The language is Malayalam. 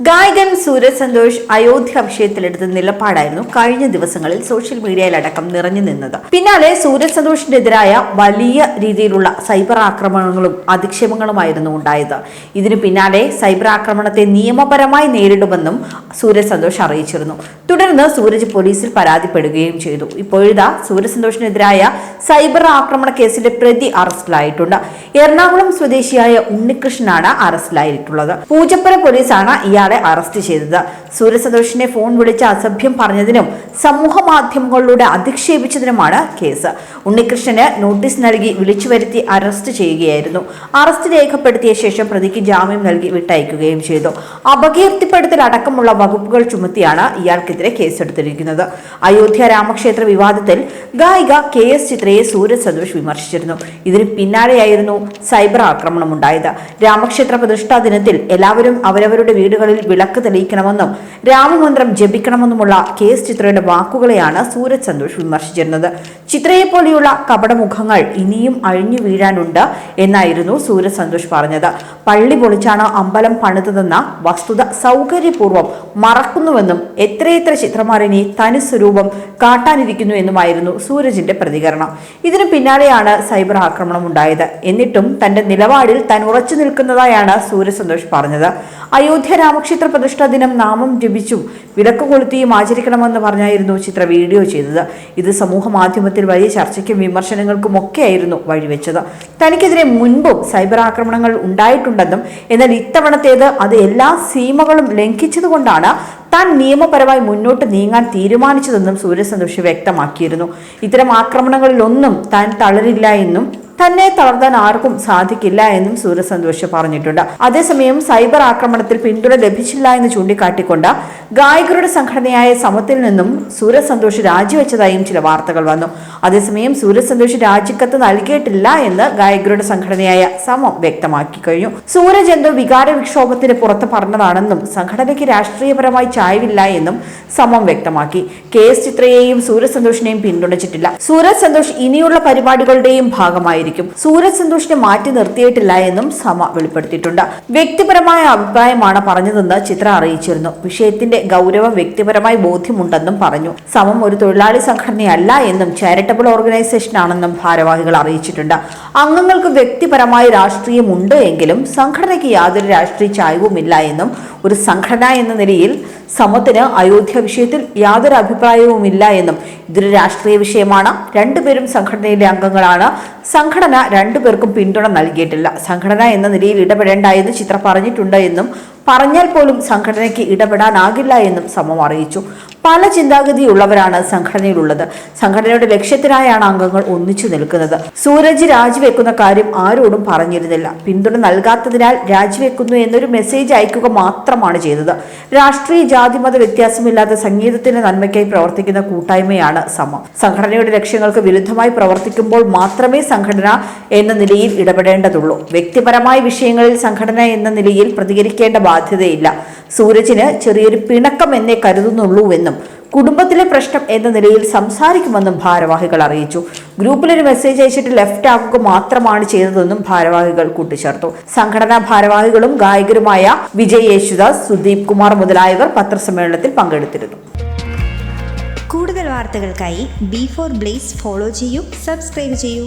ഗായകൻ സൂരജ് സന്തോഷ് അയോധ്യ വിഷയത്തിലെടുത്ത നിലപാടായിരുന്നു കഴിഞ്ഞ ദിവസങ്ങളിൽ സോഷ്യൽ മീഡിയയിലടക്കം നിറഞ്ഞു നിന്നത്. പിന്നാലെ സൂരജ് സന്തോഷിനെതിരായ വലിയ രീതിയിലുള്ള സൈബർ ആക്രമണങ്ങളും അധിക്ഷേപങ്ങളുമായിരുന്നു ഉണ്ടായത്. ഇതിനു പിന്നാലെ സൈബർ ആക്രമണത്തെ നിയമപരമായി നേരിടുമെന്നും സൂരജ് സന്തോഷ് അറിയിച്ചിരുന്നു. തുടർന്ന് സൂരജ് പോലീസിൽ പരാതിപ്പെടുകയും ചെയ്തു. ഇപ്പോഴിതാ സൂരജ് സന്തോഷിനെതിരായ സൈബർ ആക്രമണ കേസിലെ പ്രതി അറസ്റ്റിലായിട്ടുണ്ട്. എറണാകുളം സ്വദേശിയായ ഉണ്ണികൃഷ്ണനാണ് അറസ്റ്റിലായിട്ടുള്ളത് പൂജപ്പുര പോലീസാണ് ഇയാളെ അറസ്റ്റ് ചെയ്തത്. സൂര്യസന്തോഷിനെ ഫോൺ വിളിച്ച് അസഭ്യം പറഞ്ഞതിനും സമൂഹ മാധ്യമങ്ങളിലൂടെ അധിക്ഷേപിച്ചതിനുമാണ് കേസ്. ഉണ്ണികൃഷ്ണന് നോട്ടീസ് നൽകി വിളിച്ചു വരുത്തി അറസ്റ്റ് ചെയ്യുകയായിരുന്നു. അറസ്റ്റ് രേഖപ്പെടുത്തിയ ശേഷം പ്രതിക്ക് ജാമ്യം നൽകി വിട്ടയക്കുകയും ചെയ്തു. അപകീർത്തിപ്പെടുത്തൽ അടക്കമുള്ള വകുപ്പുകൾ ചുമത്തിയാണ് ഇയാൾക്കെതിരെ കേസെടുത്തിരിക്കുന്നത്. അയോധ്യ രാമക്ഷേത്ര വിവാദത്തിൽ ഗായിക കെ എസ് ചിത്രയെ സൂര്യ സന്തോഷ് വിമർശിച്ചിരുന്നു. ഇതിന് പിന്നാലെയായിരുന്നു സൈബർ ആക്രമണം ഉണ്ടായത്. രാമക്ഷേത്ര പ്രതിഷ്ഠാ ദിനത്തിൽ എല്ലാവരും അവരവരുടെ വീടുകളിൽ വിളക്ക് തെളിയിക്കണമെന്നും രാമമന്ത്രം ജപിക്കണമെന്നുമുള്ള കെ എസ് ചിത്രയുടെ വാക്കുകളെയാണ് സൂരജ് സന്തോഷ് വിമർശിച്ചിരുന്നത്. ചിത്രയെ പോലെയുള്ള കപടമുഖങ്ങൾ ഇനിയും അഴിഞ്ഞു വീഴാനുണ്ട് എന്നായിരുന്നു സൂരജ് സന്തോഷ് പറഞ്ഞത്. പള്ളി പൊളിച്ചാണ് അമ്പലം പണിതതെന്ന വസ്തുത സൗകര്യപൂർവം മറക്കുന്നുവെന്നും എത്രയെത്ര ചിത്രമാരനെ തനി സ്വരൂപം കാട്ടാനിരിക്കുന്നു എന്നുമായിരുന്നു സൂരജിന്റെ പ്രതികരണം. ഇതിനു പിന്നാലെയാണ് സൈബർ ആക്രമണം ഉണ്ടായത്. എന്നിട്ടും തന്റെ നിലപാടിൽ താൻ ഉറച്ചു നിൽക്കുന്നതായാണ് സൂര്യ സന്തോഷ് പറഞ്ഞത്. അയോധ്യ രാമക്ഷേത്ര പ്രതിഷ്ഠാ ദിനം നാമം ജപിച്ചും വിളക്ക് കൊളുത്തിയും ആചരിക്കണമെന്ന് പറഞ്ഞായിരുന്നു ചിത്ര വീഡിയോ ചെയ്തത്. ഇത് സമൂഹ മാധ്യമത്തിൽ വലിയ ചർച്ചയ്ക്കും വിമർശനങ്ങൾക്കും ഒക്കെയായിരുന്നു വഴിവെച്ചത്. തനിക്കെതിരെ മുൻപും സൈബർ ആക്രമണങ്ങൾ ഉണ്ടായിട്ടുണ്ടെന്നും എന്നാൽ ഇത്തവണത്തേത് അത് എല്ലാ സീമകളും ലംഘിച്ചതുകൊണ്ടാണ് താൻ നിയമപരമായി മുന്നോട്ട് നീങ്ങാൻ തീരുമാനിച്ചതെന്നും സൂര്യസന്തോഷി വ്യക്തമാക്കിയിരുന്നു. ഇത്തരം ആക്രമണങ്ങളിലൊന്നും താൻ തളരില്ല എന്നും തന്നെ തളർത്താൻ ആർക്കും സാധിക്കില്ല എന്നും സൂര്യസന്തോഷ് പറഞ്ഞിട്ടുണ്ട്. അതേസമയം സൈബർ ആക്രമണത്തിൽ പിന്തുണ ലഭിച്ചില്ല എന്ന് ചൂണ്ടിക്കാട്ടിക്കൊണ്ട് ഗായകരുടെ സംഘടനയായ സമത്തിൽ നിന്നും സൂര്യസന്തോഷ് രാജിവെച്ചതായും ചില വാർത്തകൾ വന്നു. അതേസമയം സൂര്യസന്തോഷ് രാജിക്കത്ത് നൽകിയിട്ടില്ല എന്ന് ഗായകരുടെ സംഘടനയായ സമം വ്യക്തമാക്കി കഴിഞ്ഞു. സൂരജ് എന്തോ വികാര വിക്ഷോഭത്തിന് പുറത്ത് പറഞ്ഞതാണെന്നും സംഘടനയ്ക്ക് രാഷ്ട്രീയപരമായി ചായവില്ല എന്നും സമം വ്യക്തമാക്കി. കെ എസ് ചിത്രയെയും സൂര്യ സന്തോഷിനെയും പിന്തുണച്ചിട്ടില്ല. സൂരജ് സന്തോഷ് ഇനിയുള്ള പരിപാടികളുടെയും ഭാഗമായിരിക്കും. സൂരജ് സന്തോഷിനെ മാറ്റി നിർത്തിയിട്ടില്ല എന്നും സമ വെളിപ്പെടുത്തിയിട്ടുണ്ട്. വ്യക്തിപരമായ അഭിപ്രായമാണ് പറഞ്ഞതെന്ന് ചിത്ര അറിയിച്ചിരുന്നു. വിഷയത്തിന്റെ ഗൗരവം വ്യക്തിപരമായി ബോധ്യമുണ്ടെന്നും പറഞ്ഞു. സമം ഒരു തൊഴിലാളി സംഘടനയല്ല എന്നും ചാരിറ്റബിൾ ഓർഗനൈസേഷൻ ആണെന്നും ഭാരവാഹികൾ അറിയിച്ചിട്ടുണ്ട്. അംഗങ്ങൾക്ക് വ്യക്തിപരമായി രാഷ്ട്രീയമുണ്ട് എങ്കിലും സംഘടനയ്ക്ക് യാതൊരു രാഷ്ട്രീയ ചായവുമില്ല എന്നും ഒരു സംഘടന എന്ന നിലയിൽ സമത്തിന് അയോധ്യ വിഷയത്തിൽ യാതൊരു അഭിപ്രായവുമില്ല എന്നും ഇതൊരു രാഷ്ട്രീയ വിഷയമാണ്. രണ്ടുപേരും സംഘടനയിലെ അംഗങ്ങളാണ്. സംഘടന രണ്ടുപേർക്കും പിന്തുണ നൽകിയിട്ടില്ല. സംഘടന എന്ന നിലയിൽ ഇടപെടേണ്ട എന്ന് ചിത്ര പറഞ്ഞിട്ടുണ്ട് എന്നും പറഞ്ഞാൽ പോലും സംഘടനയ്ക്ക് ഇടപെടാനാകില്ല എന്നും സമം അറിയിച്ചു. പല ചിന്താഗതിയുള്ളവരാണ് സംഘടനയിലുള്ളത്. സംഘടനയുടെ ലക്ഷ്യത്തിനായാണ് അംഗങ്ങൾ ഒന്നിച്ചു നിൽക്കുന്നത്. സൂരജ് രാജിവെക്കുന്ന കാര്യം ആരോടും പറഞ്ഞിരുന്നില്ല. പിന്തുണ നൽകാത്തതിനാൽ രാജിവെക്കുന്നു എന്നൊരു മെസ്സേജ് അയക്കുക മാത്രമാണ് ചെയ്തത്. രാഷ്ട്രീയ ജാതി മത വ്യത്യാസമില്ലാത്ത സംഗീതത്തിന്റെ നന്മയ്ക്കായി പ്രവർത്തിക്കുന്ന കൂട്ടായ്മയാണ് സമം. സംഘടനയുടെ ലക്ഷ്യങ്ങൾക്ക് വിരുദ്ധമായി പ്രവർത്തിക്കുമ്പോൾ മാത്രമേ സംഘടന എന്ന നിലയിൽ ഇടപെടേണ്ടതുള്ളൂ. വ്യക്തിപരമായ വിഷയങ്ങളിൽ സംഘടന എന്ന നിലയിൽ പ്രതികരിക്കേണ്ട ബാധ്യതയില്ല. സൂരജിന് ചെറിയൊരു പിണക്കം എന്നേ കരുതുന്നുള്ളൂവെന്നും കുടുംബത്തിലെ പ്രശ്നം എന്ന നിലയിൽ സംസാരിക്കുമെന്നും ഭാരവാഹികൾ അറിയിച്ചു. ഗ്രൂപ്പിലൊരു മെസ്സേജ് അയച്ചിട്ട് ലെഫ്റ്റ് ആക്കുക മാത്രമാണ് ചെയ്തതെന്നും ഭാരവാഹികൾ കൂട്ടിച്ചേർത്തു. സംഘടനാ ഭാരവാഹികളും ഗായകരുമായ വിജയ് യേശുദാസ് സുദീപ് കുമാർ മുതലായവർ പത്രസമ്മേളനത്തിൽ പങ്കെടുത്തിരുന്നു. കൂടുതൽ വാർത്തകൾക്കായി ബി ഫോർ ബ്ലേസ് ഫോളോ ചെയ്യൂ സബ്സ്ക്രൈബ് ചെയ്യൂ.